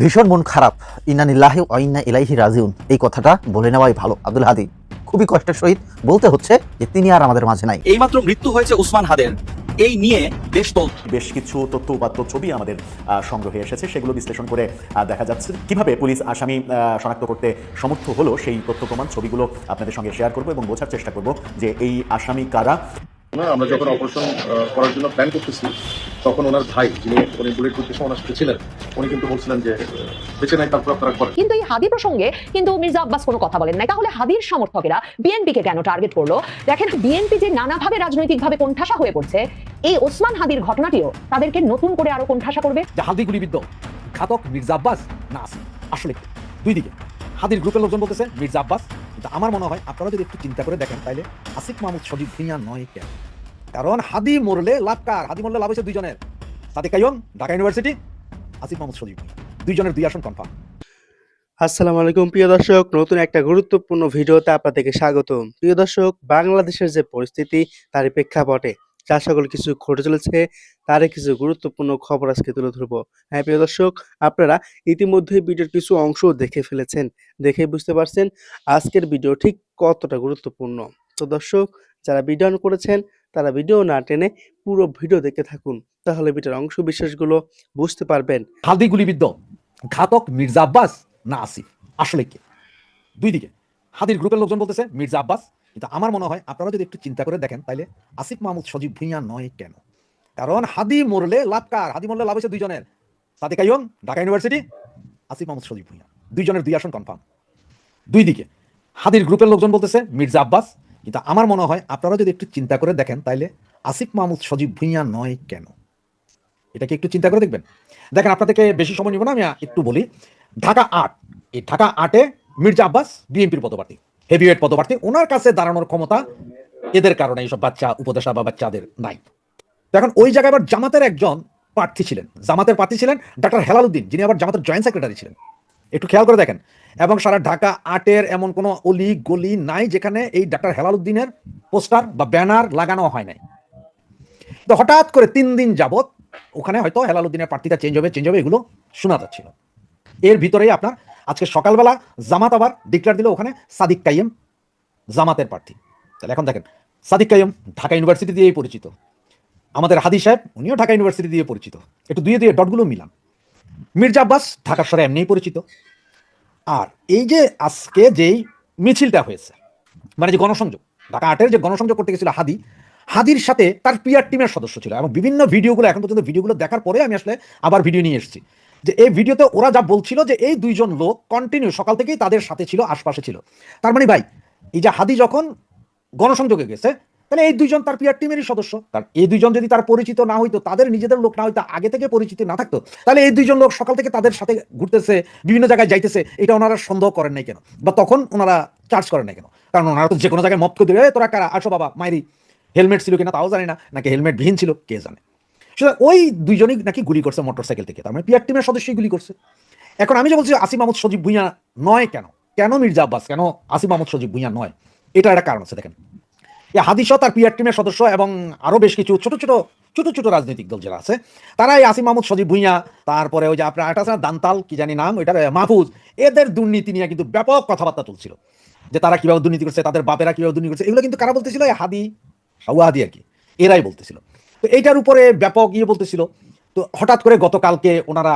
ভীষণ মন খারাপ। ইনানিল্লাহি অইন্না ইলাইহি রাজিউন। এই কথাটা বলে নেওয়াই ভালো আব্দুল হাদি। খুবই কষ্টের সহিত বলতে হচ্ছে যে তিনি আর আমাদের মাঝে নাই। এইমাত্র মৃত্যু হয়েছে উসমান হাদের। এই নিয়ে বেশ তো বেশ কিছু তথ্য উপাত্ত ছবি আমাদের আহ, সংগ্রহে এসেছে। সেগুলো বিশ্লেষণ করে দেখা যাচ্ছে কীভাবে পুলিশ আসামি আহ, শনাক্ত করতে সমর্থ হলো সেই তথ্য প্রমাণ ছবিগুলো আপনাদের সঙ্গে শেয়ার করব এবং বোঝার চেষ্টা করব যে এই আসামি কারা। আমরা যখন অপারেশন করার জন্য প্ল্যান করতেছি তখন ওনার ভাই যিনি উনি বুলেট প্রুফ ওনার সাথে ছিলেন উনি কিন্তু বলছিলেন যে বেঁচে নাই তারপর আপনারা করেন। কিন্তু এই হাদি প্রসঙ্গে কিন্তু মির্জা আব্বাস কোনো কথা বলেন নাই। তাহলে হাদির সমর্থকেরা বিএনপিকে কেন টার্গেট করল? দেখেন বিএনপি যে নানাভাবে রাজনৈতিকভাবে কোণঠাসা হয়ে পড়ছে এই ওসমান হাদির ঘটনাটিও তাদেরকে নতুন করে আরও কোণঠাসা করবে? যে হাদি গুলিবিদ্ধ ঘাতক মির্জা আব্বাস না আসলে দুই দিকে। হাদির গ্রুপের লোকজন বলতেছে মির্জা আব্বাস কিন্তু আমার মনে হয় আপনারা যদি একটু চিন্তা করে দেখেন তাহলে আসিফ মাহমুদ সজীব ভুঁইয়া নয় কেন? কারণ হাদি মরলে লাভ কার? হাদি মরলে লাভ হয়েছে দুইজনের। সাদিক কাইম ঢাকা ইউনিভার্সিটি, আসিফ মাহমুদ সজীব। দুইজনের দুই আসন কনফার্ম আসসালামু আলাইকুম, প্রিয় দর্শক। নতুন একটা গুরুত্বপূর্ণ ভিডিওতে আপনাদেরকে স্বাগতম। প্রিয় দর্শক, বাংলাদেশের যে পরিস্থিতি তার প্রেক্ষাপটে যা সকল কিছু ঘটে চলেছে, তারই কিছু গুরুত্বপূর্ণ খবর আজকে তুলে ধরবো। হ্যাঁ প্রিয় দর্শক, আপনারা ইতিমধ্যে ভিডিওর কিছু অংশ দেখে ফেলেছেন, দেখে বুঝতে পারছেন আজকের ভিডিও ঠিক কতটা গুরুত্বপূর্ণ। তো দর্শক, যারা ভিডিও অন করেছেন, তারা ভিডিও না টেনে পুরো ভিডিও দেখে থাকুন, তাহলে ভিডিওর অংশ বিশেষগুলো বুঝতে পারবেন। হাদি গুলিবিদ্ধ, ঘাতক মির্জা আব্বাস না আসিফ? আসলে কি? দুই দিকে হাদির গ্রুপের লোকজন বলতেছে, মির্জা আব্বাস কিন্তু আমার মনে হয় আপনারা যদি একটু চিন্তা করে দেখেন তাহলে আসিফ মাহমুদ সজীব ভুঁইয়া নয় কেন? কারণ হাদি মরলে লাভ কার? হাদি মরলে লাভ হয়েছে দুইজনের। সাদিক কাইম ঢাকা ইউনিভার্সিটি, আসিফ মাহমুদ সজীব ভুঁইয়া। দুইজনের দুই আসন কনফার্ম দুই দিকে, হাদির গ্রুপের লোকজন বলতেছে মির্জা আব্বাস। কিন্তু আমার মনে হয় আপনারা যদি একটু চিন্তা করে দেখেন তাহলে আসিফ মাহমুদ সজীব ভুঁইয়া নয় কেন? এটাকে একটু চিন্তা করে দেখবেন? দেখেন, আপনাদেরকে বেশি সময় নিব না, আমি একটু বলি। ঢাকা আট, এই ঢাকা আটে মির্জা আব্বাস, বিএনপির পদপ্রার্থী। হেভিওয়েট পদপ্রার্থী, ওনার কাছে দাঁড়ানোর ক্ষমতা এদের কারণে এইসব বাচ্চা উপদেশা বা বাচ্চাদের নাই। এখন ওই জায়গায় আবার জামাতের একজন প্রার্থী ছিলেন। জামাতের প্রার্থী ছিলেন ডাক্তার হেলালুদ্দিন যিনি আবার জামাতের জয়েন্ট সেক্রেটারি ছিলেন। একটু খেয়াল করে দেখেন। এবং সারা ঢাকা আটের এমন কোনো অলি গলি নাই যেখানে এই ডাক্তার হেলালুদ্দিনের পোস্টার বা ব্যানার লাগানো হয় নাই। তো হঠাৎ করে তিন দিন যাবত ওখানে হয়তো হেলালুদ্দিনের প্রার্থীটা চেঞ্জ হবে চেঞ্জ হবে, এগুলো শোনা যাচ্ছিল। এর ভিতরেই আপনার আজকে সকালবেলা জামাত আবার ডিক্লেয়ার দিল ওখানে সাদিক কাইম জামাতের প্রার্থী। তাহলে এখন দেখেন, সাদিক কাইম ঢাকা ইউনিভার্সিটি দিয়েই পরিচিত। আমাদের হাদি সাহেব, উনিও ঢাকা ইউনিভার্সিটি দিয়ে পরিচিত। একটু দুয়ে দুয়ে ডটগুলো মিলাম মির্জা আব্বাস ঢাকার স্বরে এমনিই পরিচিত। আর এই যে আজকে যেই মিছিলটা হয়েছে মানে যে গণসংযোগ, ঢাকা আটের যে গণসংযোগ করতে গেছিল হাদি, হাদির সাথে তার পিআর টিমের সদস্য ছিল। এবং বিভিন্ন ভিডিওগুলো, এখন পর্যন্ত ভিডিওগুলো দেখার পরে আমি আসলে আবার ভিডিও নিয়ে এসেছি। যে এই ভিডিওতে ওরা যা বলছিল যে এই দুইজন লোক কন্টিনিউ সকাল থেকেই তাদের সাথে ছিল, আশপাশে ছিল। তার মানে ভাই, এই যে হাদি যখন গণসংযোগে গেছে, তাহলে এই দুইজন তার পিআর টিমেরই সদস্য। তার এই দুইজন যদি তার পরিচিত না হইতো, তাদের নিজেদের লোক না হইতো, আগে থেকে পরিচিত না থাকতো, তাহলে এই দুইজন লোক সকাল থেকে তাদের সাথে ঘুরতেছে, বিভিন্ন জায়গায় যাইতেছে, এটা ওনারা সন্দেহ করেন নাই কেন? বা তখন ওনারা চার্জ করেন নাই কেন? কারণ ওনারা তো যে কোনো জায়গায় মত করে দেবে তোরা কারা? আসো বাবা, মাইরি, হেলমেট ছিল কিনা? তাও জানি না। নাকি হেলমেট বিহীন ছিল? কে জানে? সুতরাং ওই দুইজনই নাকি গুলি করছে মোটরসাইকেল থেকে। তার মানে পিআর টিমের সদস্যই গুলি করছে। এখন আমি যে বলছি আসিম মাহমুদ, সজীব ভুঁইয়া নয় কেন? কেন মির্জা আব্বাস? কেন আসিম মাহমুদ, সজীব ভুঁইয়া নয়? এটা একটা কারণ আছে, দেখেন। এই হাদিস তার পিআর টিমের সদস্য এবং আরও বেশ কিছু ছোট ছোট ছোট ছোট রাজনৈতিক দল যারা আছে তারা এই আসিম মাহমুদ, সজীব ভুঁইয়া, তারপরে ওই যে আপনার একটা আছে দান্তাল, কি জানি নাম ওইটা মাহফুজ, এদের দুর্নীতি নিয়ে কিন্তু ব্যাপক কথাবার্তা তুলছিল যে তারা কীভাবে দুর্নীতি করছে, তাদের বাপেরা কীভাবে দুর্নীতি করছে, এগুলো কিন্তু কারা বলতেছিল? হাদি হাওয়া হাদি আর কি, এরাই বলতেছিল। তো এইটার উপরে ব্যাপক ইয়ে বলতেছিল। তো হঠাৎ করে গতকালকে ওনারা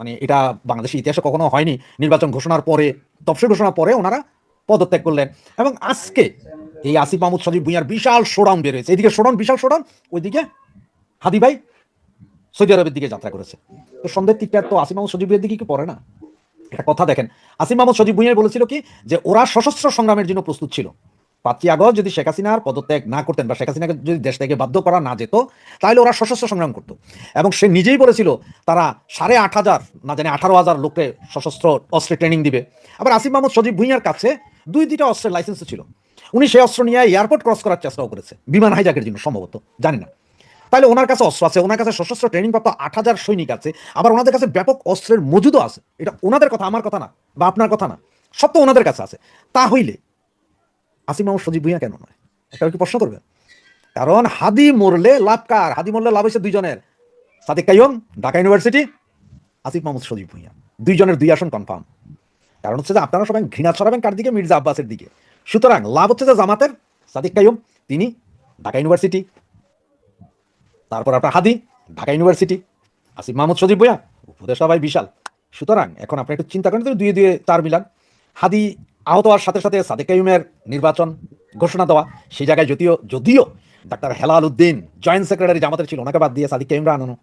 মানে এটা বাংলাদেশের ইতিহাসে কখনো হয়নি, নির্বাচন ঘোষণার পরে, তফসিল ঘোষণার পরে ওনারা পদত্যাগ করলেন। এবং আজকে এই আসিফ মাহমুদ সজীব ভুঁইয়ার বিশাল শোডাউন বের হয়েছে। এদিকে শোডাউন, বিশাল শোডাউন, ওইদিকে হাদি ভাই সৌদি আরবের দিকে যাত্রা করেছে। তো সন্ধ্যের দিকটা তো আসিফ মাহমুদ সজীব ভুঁইয়ার দিকে কি পড়ে না? একটা কথা দেখেন, আসিফ মাহমুদ সজীব ভুঁইয়া বলেছিল কি, যে ওরা সশস্ত্র সংগ্রামের জন্য প্রস্তুত ছিল। পাঁচই যদি শেখ হাসিনার পদত্যাগ না করতেন বা শেখ হাসিনাকে যদি দেশ থেকে বাধ্য করা না যেত, তাহলে ওরা সশস্ত্র সংগ্রাম করতো। এবং সে নিজেই বলেছিল, তারা সাড়ে আট হাজার, না জানি আঠারো হাজার লোককে সশস্ত্র অস্ত্রে ট্রেনিং দিবে। আবার আসিফ মাহমুদ সজীব ভুঁইয়ার কাছে দুই দুইটা অস্ত্রের লাইসেন্স ছিল। উনি সেই অস্ত্র নিয়ে এয়ারপোর্ট ক্রস করার চেষ্টাও করেছে, বিমান হাইজাকের জন্য সম্ভবত, জানি না। তাহলে ওনার কাছে অস্ত্র আছে, ওনার কাছে সশস্ত্র ট্রেনিং প্রাপ্ত আট হাজার সৈনিক আছে, আবার ওনাদের কাছে ব্যাপক অস্ত্রের মজুদও আছে। এটা ওনাদের কথা, আমার কথা না, বা আপনার কথা না, সব তো ওনাদের কাছে আছে। তা হইলে আসিম মাহমুদ সজীব ভুঁইয়া কেন নয়? এটা কি প্রশ্ন করবে কারণ হাদি মরলে লাভ কার? হাদি মরলে লাভ হয়েছে দুইজনের। সাদিক কাইম ঢাকা ইউনিভার্সিটি, আসিফ মাহমুদ সজীব ভুঁইয়া। দুইজনের দুই আসন কনফার্ম কারণ হচ্ছে যে আপনারা সবাই ঘৃণা ছড়াবেন কার দিকে? মির্জা আব্বাসের দিকে। সুতরাং লাভ হচ্ছে যে জামাতের সাদিক কাইম তিনি ঢাকা ইউনিভার্সিটি। তারপর আপনার হাদি, ঢাকা ইউনিভার্সিটি। আসিফ মাহমুদ সজীব বইয়া উপদেষ্টা ভাই বিশাল। সুতরাং এখন আপনি একটু চিন্তা করেন দুয়ে দুয়ে তার মিলান। হাদি আহত হওয়ার সাথে সাথে সাদিক কাইমের নির্বাচন ঘোষণা দেওয়া, সেই জায়গায় যদিও যদিও doctor Helal Uddin joint secretary জামাতের ছিল, ওনাকে বাদ দিয়ে সাদিক কাইমরা আনানো।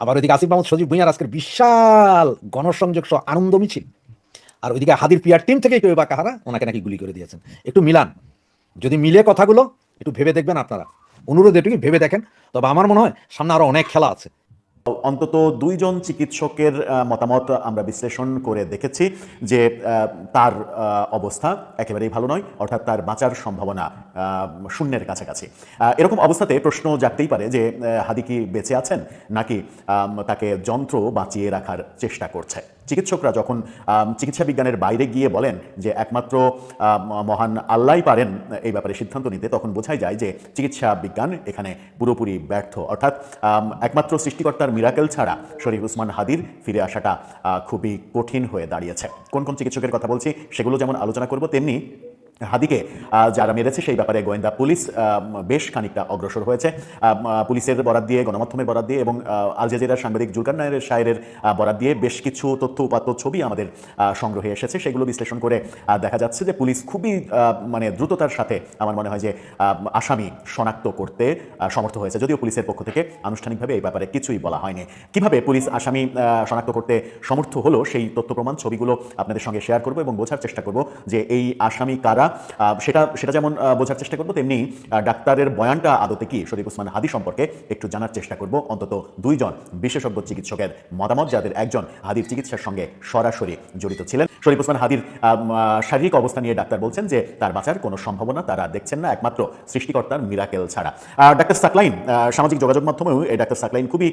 আবার ওইদিকে আসিফ মাহমুদ সজীব ভুঁইয়ার আজকের বিশাল গণসংযোগ সহ আনন্দ মিছিল আর ওইদিকে হাদির পিয়ার টিম থেকে কেউ বা কাহারা ওনাকে নাকি গুলি করে দিয়েছেন। একটু মিলান। যদি মিলে কথাগুলো, একটু ভেবে দেখবেন আপনারা। অনুরোধ এটুকু ভেবে দেখেন। তবে আমার মনে হয় সামনে আরও অনেক খেলা আছে। অন্তত দুইজন চিকিৎসকের মতামত আমরা বিশ্লেষণ করে দেখেছি যে তার অবস্থা একেবারেই ভালো নয়, অর্থাৎ তার বাঁচার সম্ভাবনা শূন্যের কাছাকাছি। এরকম অবস্থাতে প্রশ্ন জাগতেই পারে যে হাদি কি বেঁচে আছেন নাকি তাকে যন্ত্র বাঁচিয়ে রাখার চেষ্টা করছে? চিকিৎসকরা যখন চিকিৎসা বিজ্ঞানের বাইরে গিয়ে বলেন যে একমাত্র মহান আল্লাহ পারেন এই ব্যাপারে সিদ্ধান্ত নিতে, তখন বোঝাই যায় যে চিকিৎসা বিজ্ঞান এখানে পুরোপুরি ব্যর্থ। অর্থাৎ একমাত্র সৃষ্টিকর্তার মিরাকেল ছাড়া শরীফ উসমান হাদির ফিরে আসাটা খুবই কঠিন হয়ে দাঁড়িয়েছে। কোন কোন চিকিৎসকের কথা বলছি, সেগুলো যেমন আলোচনা করব, তেমনি হাদিকে যারা মেরেছে সেই ব্যাপারে গোয়েন্দা পুলিশ বেশ খানিকটা অগ্রসর হয়েছে। পুলিশের বরাদ দিয়ে, গণমাধ্যমের বরাদ দিয়ে এবং আল জাজিরার সাংবাদিক জুলকার নায়ের শায়ের বরাদ দিয়ে বেশ কিছু তথ্য, উপাত্ত ছবি আমাদের সংগ্রহে এসেছে। সেগুলো বিশ্লেষণ করে দেখা যাচ্ছে যে পুলিশ খুবই মানে দ্রুততার সাথে আমার মনে হয় যে আসামি শনাক্ত করতে সমর্থ হয়েছে। যদিও পুলিশের পক্ষ থেকে আনুষ্ঠানিকভাবে এই ব্যাপারে কিছুই বলা হয়নি। কীভাবে পুলিশ আসামি শনাক্ত করতে সমর্থ হলো, সেই তথ্য প্রমাণ ছবিগুলো আপনাদের সঙ্গে শেয়ার করব এবং বোঝার চেষ্টা করব যে এই আসামি কারা আহ, সেটা সেটা যেমন বোঝার চেষ্টা করব তেমনি ডাক্তারের বয়ানটা আদতে কি শরীফ উসমান হাদি সম্পর্কে একটু জানার চেষ্টা করব। অন্তত দুইজন বিশেষজ্ঞ চিকিৎসকের মতামত যাদের একজন হাদির চিকিৎসার সঙ্গে সরাসরি জড়িত ছিলেন। শরীফ উসমান হাদির শারীরিক অবস্থা নিয়ে ডাক্তার বলছেন যে তার বাঁচার কোনো সম্ভাবনা তারা দেখছেন না একমাত্র সৃষ্টিকর্তার মিরাকেল ছাড়া। ডাক্তার সাকলাইন সামাজিক যোগাযোগ মাধ্যমেও এই ডাক্তার সাকলাইন খুবই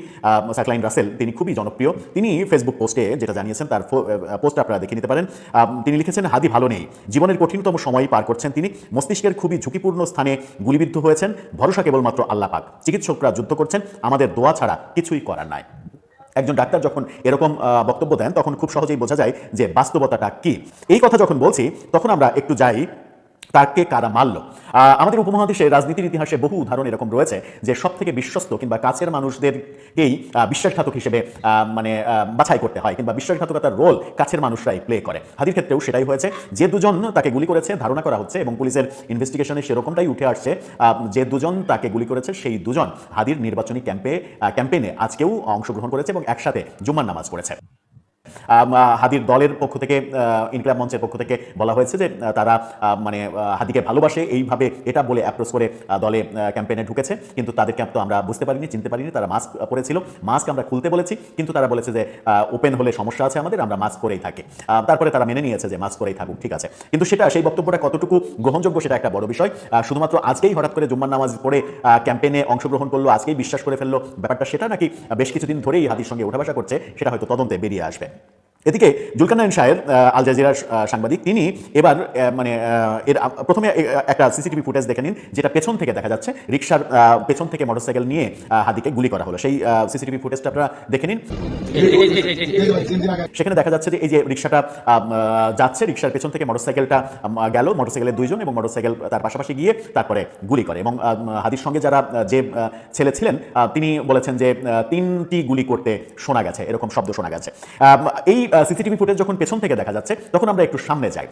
সাকলাইন রাসেল তিনি খুবই জনপ্রিয়। তিনি ফেসবুক পোস্টে যেটা জানিয়েছেন তার পোস্ট আপনারা দেখে নিতে পারেন। তিনি লিখেছেন হাদি ভালো নেই। জীবনের কঠিনতম সময় পার করছেন তিনি। মস্তিষ্কের খুবই ঝুঁকিপূর্ণ স্থানে গুলিবিদ্ধ হয়েছেন। ভরসা কেবলমাত্র আল্লাহ পাক। চিকিৎসকরা যুদ্ধ করছেন। আমাদের দোয়া ছাড়া কিছুই করার নাই। একজন ডাক্তার যখন এরকম বক্তব্য দেন, তখন খুব সহজেই বোঝা যায় যে বাস্তবতাটা কি। এই কথা যখন বলছি, তখন আমরা একটু যাই। তাকে কারা মারল? আমাদের উপমহাদেশে রাজনীতির ইতিহাসে বহু উদাহরণ এরকম রয়েছে যে সব থেকে বিশ্বস্ত কিংবা কাছের মানুষদেরকেই বিশ্বাসঘাতক হিসেবে মানে বাছাই করতে হয় কিংবা বিশ্বাসঘাতকতার রোল কাছের মানুষরাই প্লে করে। হাদির ক্ষেত্রেও সেটাই হয়েছে। যে দুজন তাকে গুলি করেছে ধারণা করা হচ্ছে এবং পুলিশের ইনভেস্টিগেশনে সেরকমটাই উঠে আসছে যে দুজন তাকে গুলি করেছে সেই দুজন হাদির নির্বাচনী ক্যাম্পে ক্যাম্পেইনে আজকেও অংশগ্রহণ করেছে এবং একসাথে জুম্মার নামাজ আহ, হাদির দলের পক্ষ থেকে ইনকলাব মঞ্চের পক্ষ থেকে বলা হয়েছে যে তারা মানে হাদিকে ভালোবাসে, এইভাবে এটা বলে অ্যাপ্রোচ করে দলে ক্যাম্পেইনে ঢুকেছে। কিন্তু তাদেরকে তো আমরা বুঝতে পারিনি, চিনতে পারিনি, তারা মাস্ক পরেছিল। মাস্ক আমরা খুলতে বলেছি, কিন্তু তারা বলেছে যে ওপেন হলে সমস্যা আছে আমাদের, আমরা মাস্ক পরেই থাকি। তারপরে তারা মেনে নিয়েছে যে মাস্ক পরেই থাকুক, ঠিক আছে। কিন্তু সেটা, সেই বক্তব্যটা কতটুকু গ্রহণযোগ্য সেটা একটা বড় বিষয়। শুধুমাত্র আজকেই হঠাৎ করে জুম্মার নামাজ পড়ে ক্যাম্পেইনে অংশগ্রহণ করল, আজকেই বিশ্বাস করে ফেলল। ব্যাপারটা সেটা নাকি বেশ কিছুদিন ধরেই হাদির সঙ্গে ওঠা বসা করছে, সেটা হয়তো তদন্তে বেরিয়ে আসবে। এদিকে জুলকানায়ন শাহের আল জাজিরার সাংবাদিক, তিনি এবার মানে এর প্রথমে একটা সিসিটিভি ফুটেজ দেখে নিন, যেটা পেছন থেকে দেখা যাচ্ছে। রিক্সার পেছন থেকে মোটরসাইকেল নিয়ে হাদিকে গুলি করা হলো। সেই সিসিটিভি ফুটেজটা আপনারা দেখে নিন। সেখানে দেখা যাচ্ছে যে, এই যে রিক্সাটা যাচ্ছে রিক্সার পেছন থেকে মোটরসাইকেলটা গেল মোটরসাইকেলের দুইজন এবং মোটরসাইকেল তার পাশাপাশি গিয়ে তারপরে গুলি করে এবং হাদির সঙ্গে যারা যে ছেলে ছিলেন তিনি বলেছেন যে তিনটি গুলি করতে শোনা গেছে, এরকম শব্দ শোনা গেছে। এই সিসিটিভি ফুটেজ যখন পেছন থেকে দেখা যাচ্ছে, তখন আমরা একটু সামনে যাই।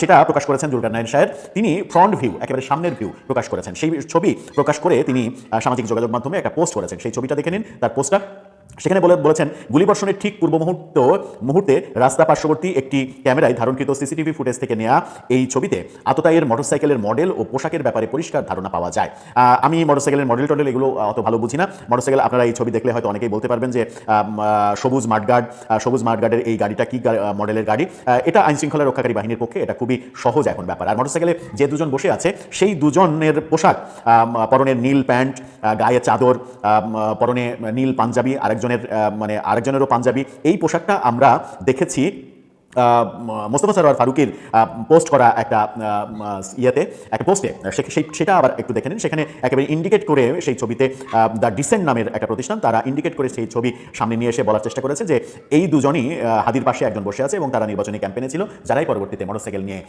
সেটা প্রকাশ করেছেন জুলকার নায়ন সাহেব। তিনি ফ্রন্ট ভিউ একেবারে সামনের ভিউ প্রকাশ করেছেন। সেই ছবি প্রকাশ করে তিনি সামাজিক যোগাযোগ মাধ্যমে একটা পোস্ট করেছেন। সেই ছবিটা দেখে নিন, তার পোস্টটা সেখানে বলে বলেছেন গুলিবর্ষণের ঠিক পূর্ব মুহূর্ত মুহূর্তে রাস্তা পার্শ্ববর্তী একটি ক্যামেরায় ধারণকৃত সিসিটিভি ফুটেজ থেকে নেওয়া এই ছবিতে আততায়ের মোটরসাইকেলের মডেল ও পোশাকের ব্যাপারে পরিষ্কার ধারণা পাওয়া যায়। আমি মোটরসাইকেলের মডেল টডেল এগুলো অত ভালো বুঝি না। মোটরসাইকেল আপনারা এই ছবি দেখলে হয়তো অনেকেই বলতে পারবেন যে সবুজ মাঠগার্ড সবুজ মাঠগার্ডের এই গাড়িটা কি মডেলের গাড়ি? এটা আইন শৃঙ্খলা রক্ষাকারী বাহিনীর পক্ষে এটা খুবই সহজ এখন ব্যাপার। আর মোটরসাইকেলে যে দুজন বসে আছে সেই দুজনের পোশাক আম, পরনের নীল প্যান্ট গায়ে চাদর পরনে নীল পাঞ্জাবি আরেকজনের আহ, মানে আরেকজনেরও পাঞ্জাবি। এই পোশাকটা আমরা দেখেছি মোস্তফা সরোয়ার ফারুকের পোস্ট করা একটা ইয়েতে, একটা পোস্টে সেটা আবার একটু দেখে নিন। সেখানে একেবারে ইন্ডিকেট করে সেই ছবিতে দ্য ডিসেন্ট নামের একটা প্রতিষ্ঠান, তারা ইন্ডিকেট করে সেই ছবি সামনে নিয়ে এসে বলার চেষ্টা করেছে যে এই দুজনই হাদির পাশে একজন বসে আছে এবং তারা নির্বাচনী ক্যাম্পেনে ছিল, যারাই পরবর্তীতে মোটরসাইকেল নিয়ে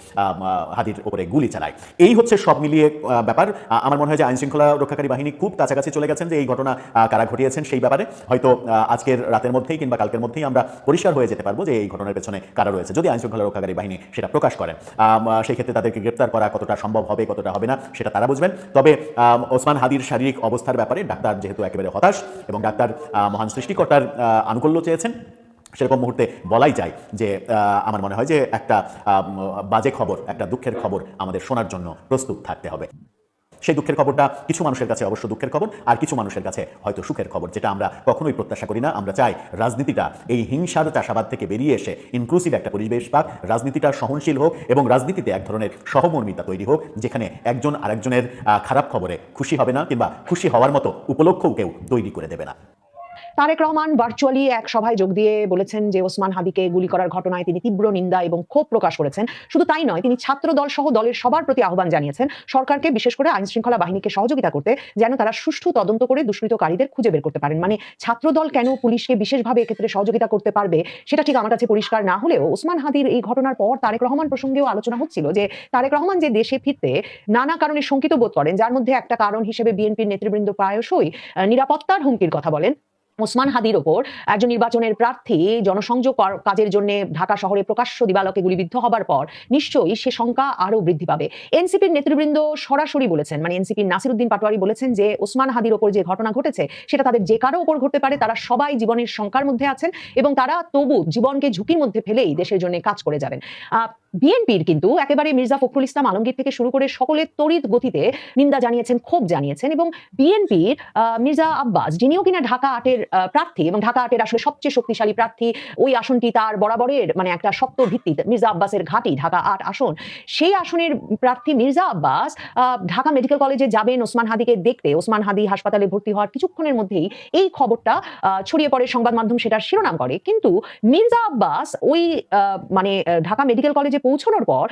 হাদির উপরে গুলি চালায়। এই হচ্ছে সব মিলিয়ে ব্যাপার। আমার মনে হয় যে আইন শৃঙ্খলা রক্ষাকারী বাহিনী খুব কাছাকাছি চলে গেছেন যে এই ঘটনা কারা ঘটিয়েছেন সেই ব্যাপারে। হয়তো আজকের রাতের মধ্যেই কিংবা কালকের মধ্যেই আমরা পরিষ্কার হয়ে যেতে পারব যে এই ঘটনার পেছনে কারা রয়েছে। যদি আইন শৃঙ্খলা রক্ষাকারী বাহিনী সেটা প্রকাশ করেন সেই ক্ষেত্রে তাদেরকে গ্রেপ্তার করা কতটা সম্ভব হবে, কতটা হবে না, সেটা তারা বুঝবেন। তবে ওসমান হাদির শারীরিক অবস্থার ব্যাপারে ডাক্তার যেহেতু একেবারে হতাশ এবং ডাক্তার মহান সৃষ্টিকর্তার আনুকূল্য চেয়েছেন, সেরকম মুহূর্তে বলাই যায় যে আমার মনে হয় যে একটা বাজে খবর, একটা দুঃখের খবর আমাদের শোনার জন্য প্রস্তুত থাকতে হবে। সেই দুঃখের খবরটা কিছু মানুষের কাছে অবশ্য দুঃখের খবর, আর কিছু মানুষের কাছে হয়তো সুখের খবর, যেটা আমরা কখনোই প্রত্যাশা করি না। আমরা চাই রাজনীতিটা, এই হিংসার চাষাবাদ থেকে বেরিয়ে এসে ইনক্লুসিভ একটা পরিবেশ পাক, রাজনীতিটা সহনশীল হোক এবং রাজনীতিতে এক ধরনের সহমর্মিতা তৈরি হোক, যেখানে একজন আরেকজনের খারাপ খবরে খুশি হবে না কিংবা খুশি হওয়ার মতো উপলক্ষও কেউ তৈরি করে দেবে না। তারেক রহমান ভার্চুয়ালি এক সভায় যোগ দিয়ে বলেছেন যে ওসমান হাদিকে গুলি করার ঘটনায় তিনি তীব্র নিন্দা এবং ক্ষোভ প্রকাশ করেছেন। শুধু তাই নয়, তিনি ছাত্র দল সহ দলের সবার প্রতি আহ্বান জানিয়েছেন সরকারকে বিশেষ করে আইন শৃঙ্খলা বাহিনীকে সহযোগিতা করতে যেন তারা সুষ্ঠু তদন্ত করে দুষ্কৃতকারীদের খুঁজে বের করতে পারেন। মানে ছাত্র দল কেন পুলিশকে বিশেষভাবে এক্ষেত্রে সহযোগিতা করতে পারবে সেটা ঠিক আমার কাছে পরিষ্কার না হলেও ওসমান হাদির এই ঘটনার পর তারেক রহমান প্রসঙ্গেও আলোচনা হচ্ছিল যে তারেক রহমান যে দেশে ফিরতে নানা কারণে শঙ্কিত বোধ করেন, যার মধ্যে একটা কারণ হিসেবে বিএনপির নেতৃবৃন্দ প্রায়শই নিরাপত্তার হুমকির কথা বলেন। ওসমান হাদির ওপর একজন নির্বাচনের প্রার্থী জনসংযোগ কাজের জন্য ঢাকা শহরে প্রকাশ্য দিবালকে গুলিবিদ্ধ হবার পর নিশ্চয়ই সে সংখ্যা আরও বৃদ্ধি পাবে। এনসিপির নেতৃবৃন্দ সরাসরি বলেছেন মানে এনসিপির নাসিরুদ্দিন পাটোয়ারি বলেছেন যে ওসমান হাদির ওপর যে ঘটনা ঘটেছে, সেটা তাদের যে কারও ওপর ঘটতে পারে, তারা সবাই জীবনের সংখ্যার মধ্যে আছেন এবং তারা তবু জীবনকে ঝুঁকির মধ্যে ফেলেই দেশের জন্য কাজ করে যাবেন। বিএনপির কিন্তু একেবারে মির্জা ফখরুল ইসলাম আলমগীর থেকে শুরু করে সকলে তড়িৎ গতিতে নিন্দা জানিয়েছেন, ক্ষোভ জানিয়েছেন এবং বিএনপির মির্জা আব্বাস, যিনিও কিনা ঢাকা আটের প্রার্থী এবং ঢাকা আটের আসলে সবচেয়ে শক্তিশালী প্রার্থী, ওই আসনটি তার বরাবরের মানে একটা শক্ত ভিত্তি মির্জা আব্বাসের ঘাঁটি, ঢাকা আট আসন, সেই আসনের প্রার্থী মির্জা আব্বাস ঢাকা মেডিকেল কলেজে যাবেন ওসমান হাদিকে দেখতে, ওসমান হাদি হাসপাতালে ভর্তি হওয়ার কিছুক্ষণের মধ্যেই এই খবরটা ছড়িয়ে পড়ে সংবাদ মাধ্যম সেটার শিরোনাম করে। কিন্তু মির্জা আব্বাস ওই মানে ঢাকা মেডিকেল কলেজে পৌঁছানোর পর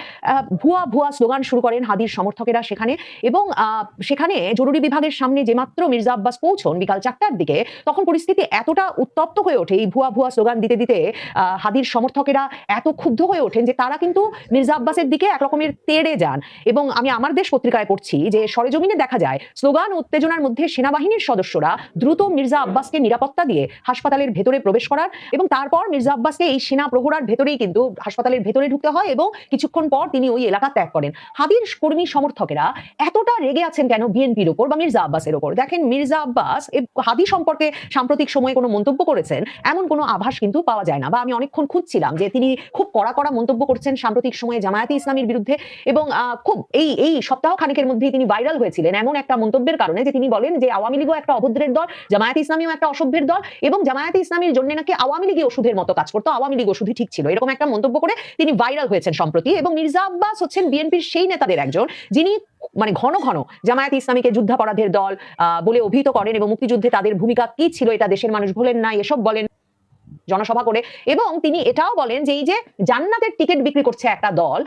ভুয়া ভুয়া স্লোগান শুরু করেন হাদির সমর্থকেরা সেখানে এবং সেখানে জরুরি বিভাগের সামনে যে মাত্র মির্জা আব্বাস পৌঁছন বিকাল চারটার দিকে, তখন পরিস্থিতি এতটা উত্তপ্ত হয়ে ওঠে এই ভুয়া ভুয়া স্লোগান দিতে দিতে হাদির সমর্থকেরা এত ক্ষুব্ধ হয়ে ওঠেন যে তারা কিন্তু মির্জা আব্বাসের দিকে একরকমের তেড়ে যান। এবং আমি আমার দেশ পত্রিকায় পড়ছি যে সরেজমিনে দেখা যায়, স্লোগান উত্তেজনার মধ্যে সেনাবাহিনীর সদস্যরা দ্রুত মির্জা আব্বাসকে নিরাপত্তা দিয়ে হাসপাতালের ভেতরে প্রবেশ করার এবং তারপর মির্জা আব্বাসকে এই সেনা প্রহরার ভেতরেই কিন্তু হাসপাতালের ভেতরে ঢুকতে হয় এবং কিছুক্ষণ পর তিনি ওই এলাকা ত্যাগ করেন। হাদির কর্মী সমর্থকেরা এতটা রেগে আছেন কেন বিএনপির ওপর বা মির্জা আব্বাসের ওপর? দেখেন, মির্জা আব্বাস হাদি সম্পর্কে সাম্প্রতিক সময়ে কোনো মন্তব্য করেছেন, এমন কোনো আভাস কিন্তু পাওয়া যায় না বা আমি অনেকক্ষণ খুঁজছিলাম যে তিনি খুব কড়া কড়া মন্তব্য করছেন সাম্প্রতিক সময়ে জামায়াতে ইসলামীর বিরুদ্ধে এবং খুব এই এই সপ্তাহ খানিকের মধ্যেই তিনি ভাইরাল হয়েছিলেন এমন একটা মন্তব্যের কারণে যে তিনি বলেন যে আওয়ামী লীগও একটা অভদ্রের দল, জামায়াতে ইসলামীও একটা অসভ্যের দল এবং জামায়াতে ইসলামীর জন্য নাকি আওয়ামী লীগই ওষুধের মতো কাজ করতো। আওয়ামী লীগ ওষুধই ঠিক ছিল। এরকম একটা মন্তব্য করে তিনি ভাইরাল হয়েছেন। সম্প্রতি এবং মির্জা আব্বাস হচ্ছেন বিএনপির সেই নেতাদের একজন, যিনি মানে ঘন ঘন জামায়াত ইসলামীকে যুদ্ধাপরাধের দল বলে অভিহিত করেন এবং মুক্তিযুদ্ধে তাদের ভূমিকা কি ছিল এটা দেশের মানুষ ভোলেন না, এসব বলেন জনসভা করে এবং তিনি এটাও বলেন যে এই যে জান্নাতের টিকিট বিক্রি করছে একটা দল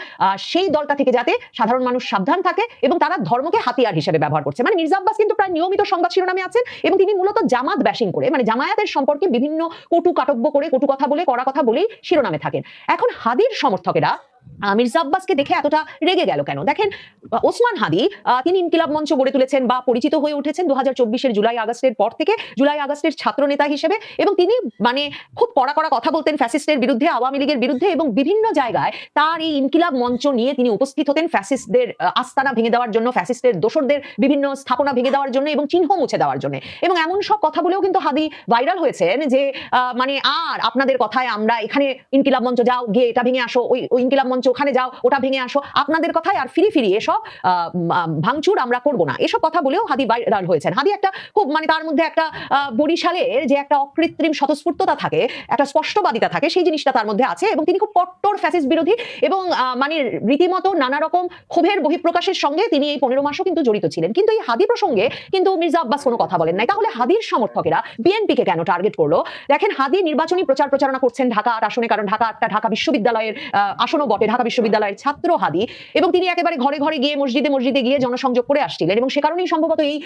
সেই দলটা থেকে যাতে সাধারণ মানুষ সাবধান থাকে এবং তারা ধর্মকে হাতিয়ার হিসেবে ব্যবহার করছে। মানে মির্জা আব্বাস কিন্তু প্রায় নিয়মিত সংবাদ শিরোনামে আছেন এবং তিনি মূলত জামাত ব্যাশিং করে মানে জামায়াতের সম্পর্কে বিভিন্ন কটু কাটব্য করে, কটু কথা বলে, কড়া কথা বলেই শিরোনামে থাকেন। এখন হাদির সমর্থকেরা মির্জা আব্বাসকে দেখে এতটা রেগে গেল কেন? দেখেন ওসমান হাদি তিনি ইনকিলাব মঞ্চ গড়ে তুলেছেন বা পরিচিত হয়ে উঠেছেন দু হাজার জুলাই আগস্টের পর থেকে, জুলাই আগস্টের ছাত্র নেতা হিসেবে এবং তিনি মানে খুব কড়া কড়া কথা বলতেন ফ্যাসিস্টের বিরুদ্ধে, আওয়ামী লীগের বিরুদ্ধে এবং বিভিন্ন জায়গায় তার এই ইনকিলাব মঞ্চ নিয়ে তিনি উপস্থিত হতেন ফ্যাসিস্টদের আস্তানা ভেঙে দেওয়ার জন্য, ফ্যাসিস্টের দোসরদের বিভিন্ন স্থাপনা ভেঙে দেওয়ার জন্য এবং চিহ্ন মুছে দেওয়ার জন্য। এবং এমন সব কথা বলেও কিন্তু হাদি ভাইরাল হয়েছেন যে মানে আর আপনাদের কথায় আমরা এখানে ইনকিলাব মঞ্চ যাও, গিয়ে এটা ভেঙে আসো, ওই ইনকিলাব মঞ্চ ওখানে যাও, ওটা ভেঙে আসো। আপনাদের কথায় আর ফিরি ফিরি এসব ভাঙচুর আমরা করব না। এসব কথা বলেও হাদি ভাইরাল হয়েছেন। হাদি একটা খুব মানে তার মধ্যে একটা বরিশালের যে একটা অকৃত্রিম স্বতঃস্ফূর্ততা থাকে, একটা স্পষ্টবাদিতা থাকে, সেই জিনিসটা তার মধ্যে আছে এবং তিনি খুব কট্টর ফ্যাসিস্ট বিরোধী এবং মানে রীতিমতো নানা রকম ক্ষোভের বহিঃপ্রকাশের সঙ্গে তিনি এই পনেরো মাসও কিন্তু জড়িত ছিলেন। কিন্তু এই হাদি প্রসঙ্গে কিন্তু মির্জা আব্বাস কোনো কথা বলেন নাই। তাহলে হাদির সমর্থকেরা বিএনপিকে কেন টার্গেট করল? দেখেন হাদি নির্বাচনী প্রচার প্রচারণা করছেন ঢাকা আট আসনে, কারণ ঢাকা আটটা ঢাকা বিশ্ববিদ্যালয়ের আসনও বটে। ঢাকা বিশ্ববিদ্যালয়ের ছাত্র হাদি এবং তিনি একেবারে ঘরে ঘরে গিয়ে মসজিদে মসজিদে গিয়ে জনসংযোগ করে আসছিলেন এবং সে কারণেই সম্ভবত এই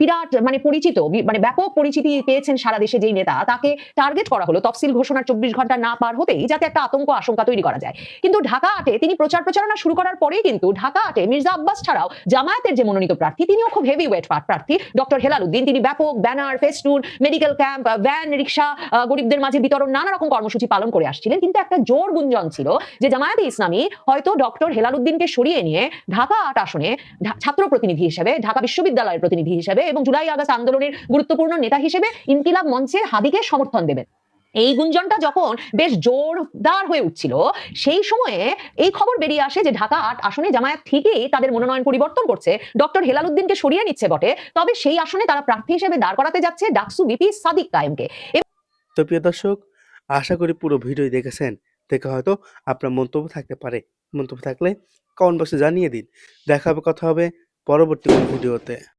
বিরাট মানে পরিচিত মানে ব্যাপক পরিচিতি পেয়েছেন সারা দেশে যেই নেতা। তাকে টার্গেট করা হলো তফসিল ঘোষণার চব্বিশ ঘণ্টা না পার হতেই যাতে একটা আতঙ্ক, আশঙ্কা তৈরি করা যায়। কিন্তু ঢাকা আটে তিনি প্রচার প্রচারণা শুরু করার পরেই কিন্তু ঢাকা আটে মির্জা আব্বাস ছাড়াও জামায়াতের যে মনোনীত প্রার্থী, তিনিও খুব হেভি ওয়েট প্রার্থী, ডক্টর হেলাল উদ্দিন। তিনি ব্যাপক banner, festoon medical camp van rickshaw গরিবদের মাঝে বিতরণ, নানা রকম কর্মসূচি পালন করে আসছিলেন। কিন্তু একটা জোর গুঞ্জন ছিল যে জামায়াতে হয়তো ডক্টর হেলাল উদ্দিনকে সরিয়ে নিয়ে ঢাকা আট আসনে ছাত্র প্রতিনিধি হিসেবে, ঢাকা বিশ্ববিদ্যালয়ের প্রতিনিধি হিসেবে এবং জুলাই আগস্ট আন্দোলনের গুরুত্বপূর্ণ নেতা হিসেবে ইনকিলাব মঞ্চের হাদিকে সমর্থন দেবেন। এই গুঞ্জনটা যখন বেশ জোরদার হয়ে উঠছিল, সেই সময়ে এই খবর বেরিয়ে আসে যে ঢাকা আট আসনে জামায়াত ঠিকই তাদের মনোনয়ন পরিবর্তন করছে, ডক্টর হেলাল উদ্দিনকে সরিয়ে নিচ্ছে বটে, তবে সেই আসনে তারা প্রার্থী হিসেবে দাঁড় করাতে যাচ্ছে ডাকসু বিপি সাদিক কায়েমকে। তো প্রিয় দর্শক, আশা করি পুরো ভিডিও দেখেছেন। দেখে হয়তো আপনার মন্তব্য থাকতে পারে। মন্তব্য থাকলে কমেন্ট বক্সে জানিয়ে দিন। দেখা হবে, কথা হবে পরবর্তী ভিডিওতে